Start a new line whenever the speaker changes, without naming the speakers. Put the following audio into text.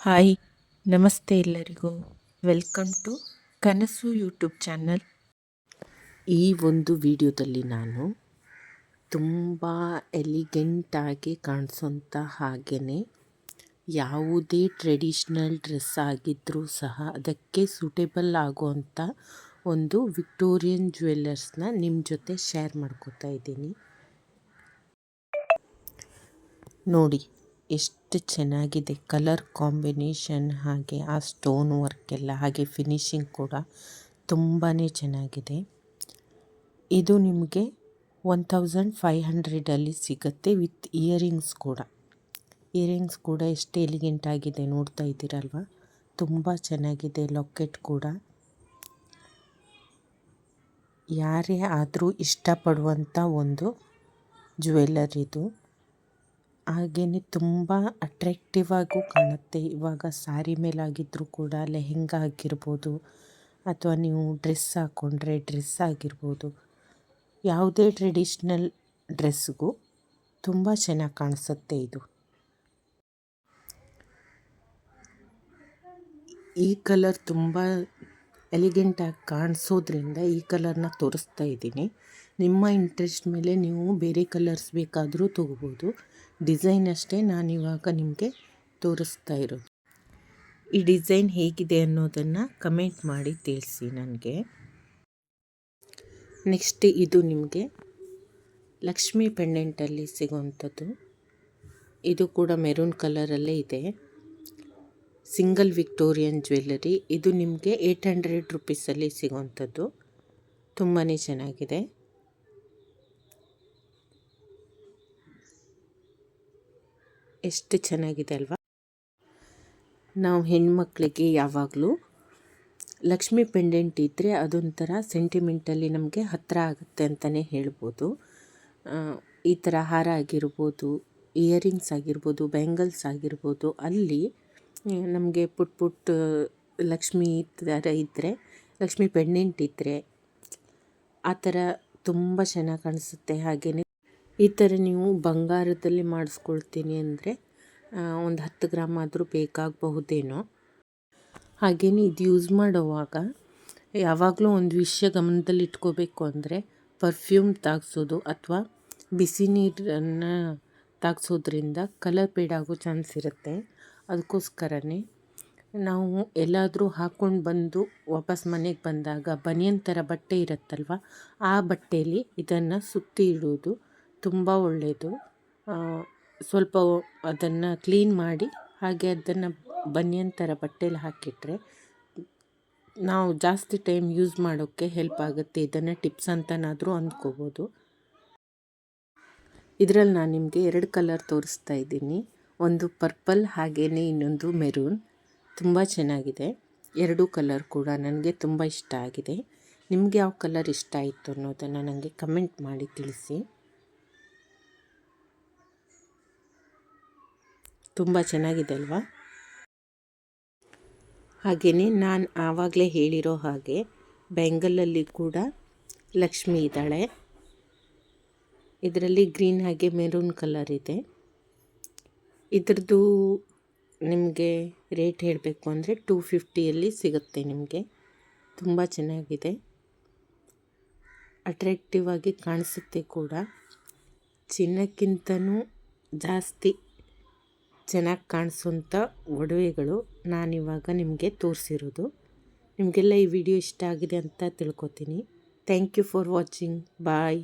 Hi, ನಮಸ್ತೆ ಎಲ್ಲರಿಗೂ. Welcome to Kanasu YouTube channel
ಈ ಒಂದು ವಿಡಿಯೋದಲ್ಲಿ ನಾನು ತುಂಬ ಎಲಿಗೆಂಟಾಗಿ ಕಾಣಿಸೋಂಥ ಹಾಗೇ ಯಾವುದೇ ಟ್ರೆಡಿಷ್ನಲ್ ಡ್ರೆಸ್ ಆಗಿದ್ದರೂ ಸಹ ಅದಕ್ಕೆ ಸೂಟೇಬಲ್ ಆಗುವಂಥ ಒಂದು ವಿಕ್ಟೋರಿಯನ್ ಜ್ಯುವೆಲ್ಲರ್ಸ್ನ ನಿಮ್ಮ ಜೊತೆ ಶೇರ್ ಮಾಡ್ಕೋತಾ ಇದ್ದೀನಿ. ನೋಡಿ ಎಷ್ಟು ಚೆನ್ನಾಗಿದೆ ಕಲರ್ ಕಾಂಬಿನೇಷನ್, ಹಾಗೆ ಆ ಸ್ಟೋನ್ ವರ್ಕ್ ಎಲ್ಲ, ಹಾಗೆ ಫಿನಿಶಿಂಗ್ ಕೂಡ ತುಂಬಾ ಚೆನ್ನಾಗಿದೆ. ಇದು ನಿಮಗೆ ಒನ್ ತೌಸಂಡ್ ಫೈವ್ ಹಂಡ್ರೆಡಲ್ಲಿ ಸಿಗುತ್ತೆ ವಿತ್ ಇಯರಿಂಗ್ಸ್ ಕೂಡ. ಇಯರಿಂಗ್ಸ್ ಕೂಡ ಎಷ್ಟು ಎಲಿಗೆಂಟ್ ಆಗಿದೆ ನೋಡ್ತಾ ಇದ್ದೀರಲ್ವ? ತುಂಬ ಚೆನ್ನಾಗಿದೆ ಲಾಕೆಟ್ ಕೂಡ. ಯಾರೇ ಆದರೂ ಇಷ್ಟಪಡುವಂಥ ಒಂದು ಜ್ಯುವೆಲ್ಲರ್ ಇದು. ಹಾಗೆಯೇ ತುಂಬ ಅಟ್ರ್ಯಾಕ್ಟಿವ್ ಆಗೂ ಕಾಣುತ್ತೆ. ಇವಾಗ ಸ್ಯಾರಿ ಮೇಲಾಗಿದ್ದರೂ ಕೂಡ ಲೆಹೆಂಗಾ ಆಗಿರ್ಬೋದು ಅಥವಾ ನೀವು ಡ್ರೆಸ್ ಹಾಕ್ಕೊಂಡ್ರೆ ಡ್ರೆಸ್ ಆಗಿರ್ಬೋದು. ಯಾವುದೇ ಟ್ರೆಡಿಷ್ನಲ್ ಡ್ರೆಸ್ಗೂ ತುಂಬ ಚೆನ್ನಾಗಿ ಕಾಣಿಸುತ್ತೆ ಇದು. ಈ ಕಲರ್ ತುಂಬ ಎಲಿಗೆಂಟಾಗಿ ಕಾಣಿಸೋದ್ರಿಂದ ಈ ಕಲರ್ನ ತೋರಿಸ್ತಾ ಇದ್ದೀನಿ. ನಿಮ್ಮ ಇಂಟ್ರೆಸ್ಟ್ ಮೇಲೆ ನೀವು ಬೇರೆ ಕಲರ್ಸ್ ಬೇಕಾದರೂ ತೊಗೋಬೋದು. ಡಿಸೈನ್ ಅಷ್ಟೇ ನಾನಿವಾಗ ನಿಮಗೆ ತೋರಿಸ್ತಾ ಇರೋದು. ಈ ಡಿಸೈನ್ ಹೇಗಿದೆ ಅನ್ನೋದನ್ನು ಕಮೆಂಟ್ ಮಾಡಿ ತಿಳಿಸಿ ನನಗೆ. ನೆಕ್ಸ್ಟ್ ಇದು ನಿಮಗೆ ಲಕ್ಷ್ಮಿ ಪೆಂಡೆಂಟಲ್ಲಿ ಸಿಗೋವಂಥದ್ದು. ಇದು ಕೂಡ ಮೆರೂನ್ ಕಲರಲ್ಲೇ ಇದೆ. ಸಿಂಗಲ್ ವಿಕ್ಟೋರಿಯನ್ ಜ್ಯುವೆಲ್ಲರಿ ಇದು ನಿಮಗೆ ಏಯ್ಟ್ ಹಂಡ್ರೆಡ್ ರುಪೀಸಲ್ಲಿ ಸಿಗುವಂಥದ್ದು. ತುಂಬಾ ಚೆನ್ನಾಗಿದೆ. ಎಷ್ಟು ಚೆನ್ನಾಗಿದೆ ಅಲ್ವಾ? ನಾವು ಹೆಣ್ಮಕ್ಳಿಗೆ ಯಾವಾಗಲೂ ಲಕ್ಷ್ಮಿ ಪೆಂಡೆಂಟ್ ಇದ್ದರೆ ಅದೊಂಥರ ಸೆಂಟಿಮೆಂಟಲ್ಲಿ ನಮಗೆ ಹತ್ತಿರ ಆಗುತ್ತೆ ಅಂತಲೇ ಹೇಳ್ಬೋದು. ಈ ಥರ ಹಾರ ಆಗಿರ್ಬೋದು, ಇಯರಿಂಗ್ಸ್ ಆಗಿರ್ಬೋದು, ಬ್ಯಾಂಗಲ್ಸ್ ಆಗಿರ್ಬೋದು, ಅಲ್ಲಿ ನಮಗೆ ಪುಟ್ ಪುಟ್ ಲಕ್ಷ್ಮಿ ಥರ ಇದ್ದರೆ ಲಕ್ಷ್ಮಿ ಪೆಂಡೆಂಟ್ ಇದ್ದರೆ ಆ ಥರ ತುಂಬ ಚೆನ್ನಾಗಿ ಕಾಣಿಸುತ್ತೆ ಹಾಗೆಯೇ ಈ ಥರ ನೀವು ಬಂಗಾರದಲ್ಲಿ ಮಾಡಿಸ್ಕೊಳ್ತೀನಿ ಅಂದರೆ ಒಂದು ಹತ್ತು ಗ್ರಾಮ್ ಆದರೂ ಬೇಕಾಗಬಹುದೇನೋ. ಹಾಗೆಯೇ ಇದು ಯೂಸ್ ಮಾಡುವಾಗ ಯಾವಾಗಲೂ ಒಂದು ವಿಷಯ ಗಮನದಲ್ಲಿ ಇಟ್ಕೋಬೇಕು ಅಂದರೆ ಪರ್ಫ್ಯೂಮ್ ತಾಗಿಸೋದು ಅಥವಾ ಬಿಸಿ ನೀರನ್ನು ತಾಗಿಸೋದ್ರಿಂದ ಕಲರ್ ಪೇಡಾಗೋ ಚಾನ್ಸ್ ಇರುತ್ತೆ. ಅದಕ್ಕೋಸ್ಕರನೇ ನಾವು ಎಲ್ಲಾದರೂ ಹಾಕ್ಕೊಂಡು ಬಂದು ವಾಪಸ್ ಮನೆಗೆ ಬಂದಾಗ ಬನಿಯನ್ ಥರ ಬಟ್ಟೆ ಇರುತ್ತಲ್ವ, ಆ ಬಟ್ಟೆಯಲ್ಲಿ ಇದನ್ನು ಸುತ್ತಿ ಇಡೋದು. ತುಂಬ ಒಳ್ಳೆಯದು ಸ್ವಲ್ಪ ಅದನ್ನು ಕ್ಲೀನ್ ಮಾಡಿ, ಹಾಗೆ ಅದನ್ನು ಬನಿಯನ್ ಥರ ಬಟ್ಟೆಲಿ ಹಾಕಿಟ್ರೆ ನಾವು ಜಾಸ್ತಿ ಟೈಮ್ ಯೂಸ್ ಮಾಡೋಕ್ಕೆ ಹೆಲ್ಪ್ ಆಗುತ್ತೆ. ಇದನ್ನು ಟಿಪ್ಸ್ ಅಂತನಾದರೂ ಅಂದ್ಕೋಬೋದು. ಇದರಲ್ಲಿ ನಾನು ನಿಮಗೆ ಎರಡು ಕಲರ್ ತೋರಿಸ್ತಾ ಇದ್ದೀನಿ. ಒಂದು ಪರ್ಪಲ್ ಹಾಗೆಯೇ ಇನ್ನೊಂದು ಮೆರೂನ್ ತುಂಬ ಚೆನ್ನಾಗಿದೆ. ಎರಡೂ ಕಲರ್ ಕೂಡ ನನಗೆ ತುಂಬ ಇಷ್ಟ ಆಗಿದೆ. ನಿಮಗೆ ಯಾವ ಕಲರ್ ಇಷ್ಟ ಆಯಿತು ಅನ್ನೋದನ್ನು ನನಗೆ ಕಮೆಂಟ್ ಮಾಡಿ ತಿಳಿಸಿ. ತುಂಬ ಚೆನ್ನಾಗಿದೆ ಅಲ್ವಾ? ಹಾಗೆಯೇ ನಾನು ಆವಾಗಲೇ ಹೇಳಿರೋ ಹಾಗೆ ಬೆಂಗಲಲ್ಲಿ ಕೂಡ ಲಕ್ಷ್ಮಿ ಇದ್ದಾಳೆ. ಇದರಲ್ಲಿ ಗ್ರೀನ್ ಹಾಗೆ ಮೆರೂನ್ ಕಲರ್ ಇದೆ. ಇದ್ರದ್ದು ನಿಮಗೆ ರೇಟ್ ಹೇಳಬೇಕು ಅಂದರೆ ಟೂ ಫಿಫ್ಟಿಯಲ್ಲಿ ಸಿಗುತ್ತೆ ನಿಮಗೆ. ತುಂಬ ಚೆನ್ನಾಗಿದೆ. ಅಟ್ರ್ಯಾಕ್ಟಿವ್ ಆಗಿ ಕಾಣಿಸುತ್ತೆ ಕೂಡ. ಚಿನ್ನಕ್ಕಿಂತನೂ ಜಾಸ್ತಿ ಚೆನ್ನಾಗಿ ಕಾಣಿಸುವಂಥ ಒಡವೆಗಳು ನಾನಿವಾಗ ನಿಮಗೆ ತೋರಿಸಿರೋದು. ನಿಮಗೆಲ್ಲ ಈ ವಿಡಿಯೋ ಇಷ್ಟ ಆಗಿದೆ ಅಂತ ತಿಳ್ಕೊತೀನಿ. Thank you for watching bye